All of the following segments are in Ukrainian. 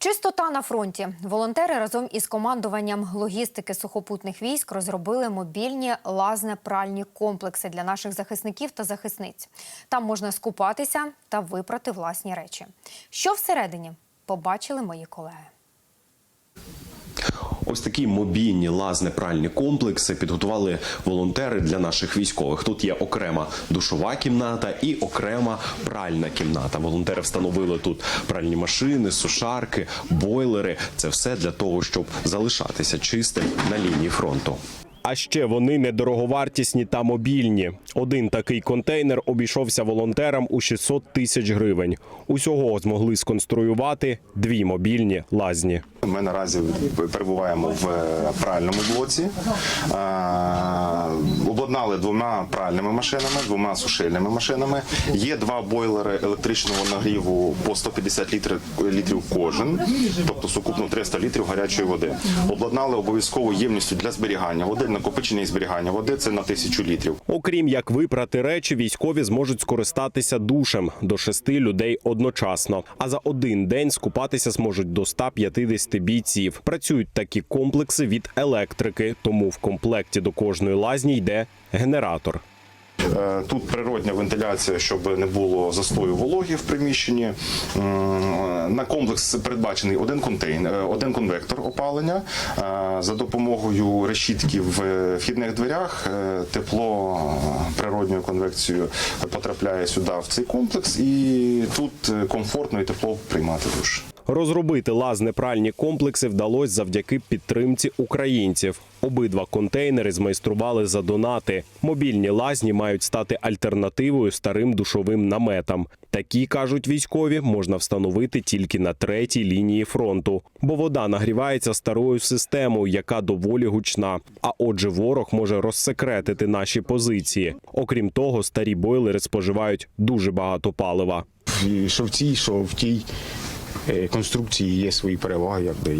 Чистота на фронті. Волонтери разом із командуванням логістики сухопутних військ розробили мобільні лазне-пральні комплекси для наших захисників та захисниць. Там можна скупатися та випрати власні речі. Що всередині побачили мої колеги. Ось такі мобільні лазне-пральні комплекси підготували волонтери для наших військових. Тут є окрема душова кімната і окрема пральна кімната. Волонтери встановили тут пральні машини, сушарки, бойлери. Це все для того, щоб залишатися чистим на лінії фронту. А ще вони недороговартісні та мобільні. Один такий контейнер обійшовся волонтерам у 600 тисяч гривень. Усього змогли сконструювати дві мобільні лазні. Ми наразі перебуваємо в пральному блоці. Обладнали двома пральними машинами, двома сушильними машинами. Є два бойлери електричного нагріву по 150 літрів, літрів кожен, тобто сукупно 300 літрів гарячої води. Обладнали обов'язково ємністю для зберігання води, накопичення і зберігання води це на тисячу літрів. Окрім як випрати речі, військові зможуть скористатися душем до шести людей одночасно. А за один день скупатися зможуть до 150 бійців. Працюють такі комплекси від електрики, тому в комплекті до кожної лазні йде генератор. Е, Тут природня вентиляція, щоб не було застою вологи в приміщенні. На комплекс передбачений один контейнер, е, один конвектор опалення. Е, За допомогою решітки в вхідних дверях е, тепло е, природньою конвекцією потрапляє сюди в цей комплекс, і тут е, комфортно і тепло приймати душ. Розробити лазне-пральні комплекси вдалося завдяки підтримці українців. Обидва контейнери змайстрували за донати. Мобільні лазні мають стати альтернативою старим душовим наметам. Такі кажуть військові, можна встановити тільки на третій лінії фронту, бо вода нагрівається старою системою, яка доволі гучна. А отже, ворог може розсекретити наші позиції. Окрім того, старі бойлери споживають дуже багато палива. Що в цій, що в тій конструкції є свої переваги, якби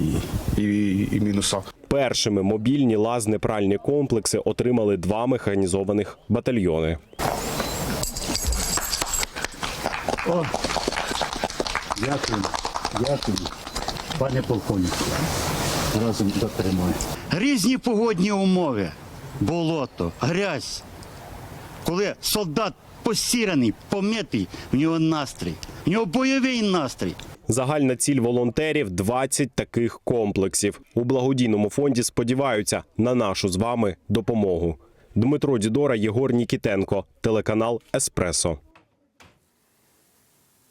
і, і, і мінуса. Першими мобільні лазне-пральні комплекси отримали два механізованих батальйони. Дякую, дякую, пане полковнику. Разом дотримаю. Різні погодні умови, болото, грязь. Коли солдат посіраний, помитий, в нього настрій, в нього бойовий настрій. Загальна ціль волонтерів 20 таких комплексів. У благодійному фонді сподіваються на нашу з вами допомогу. Дмитро Дідора, Єгор Нікітенко, телеканал Еспресо.